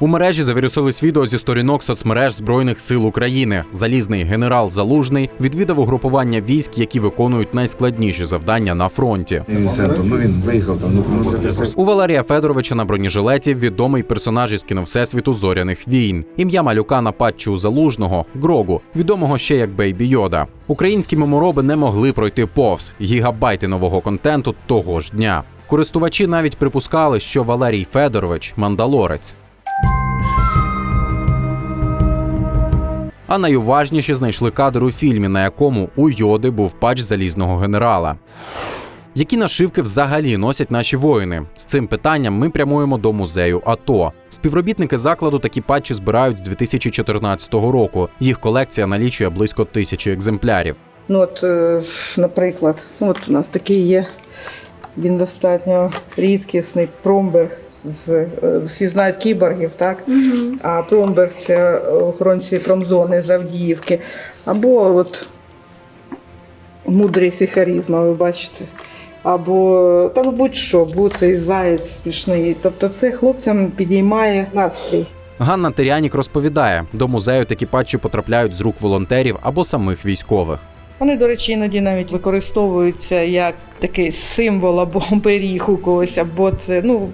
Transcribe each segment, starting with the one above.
У мережі завірусились відео зі сторінок соцмереж Збройних сил України. Залізний генерал Залужний відвідав угрупування військ, які виконують найскладніші завдання на фронті. Ну він виїхав там. Ну, У Валерія Федоровича на бронежилеті відомий персонаж із кіно Всесвіту зоряних війн. Ім'я малюка на патчі у залужного Грогу, відомого ще як Бейбі Йода. Українські мемороби не могли пройти повз гігабайти нового контенту того ж дня. Користувачі навіть припускали, що Валерій Федорович мандалорець. А найуважніші знайшли кадр у фільмі, на якому у Йоди був патч залізного генерала. Які нашивки взагалі носять наші воїни? З цим питанням ми прямуємо до музею АТО. Співробітники закладу такі патчі збирають з 2014 року. Їх колекція налічує близько тисячі екземплярів. Ну, от, е, наприклад, ну, от у нас такий є. Він достатньо рідкісний промберг. З, е, всі знають кіборгів, так? А промберг це охоронці промзони з Авдіївки. Або от мудрість і харізма, ви бачите. Або та ну будь-що, будь цей заєць смішний. Тобто це хлопцям підіймає настрій. Ганна Терянік розповідає, до музею такі патчі потрапляють з рук волонтерів або самих військових. Вони, до речі, іноді навіть використовуються як такий символ або оберіг у когось, або це, ну,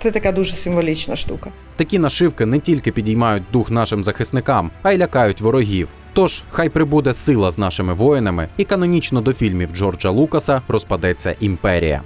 це така дуже символічна штука. Такі нашивки не тільки підіймають дух нашим захисникам, а й лякають ворогів. Тож хай прибуде сила з нашими воїнами, і канонічно до фільмів Джорджа Лукаса розпадеться імперія.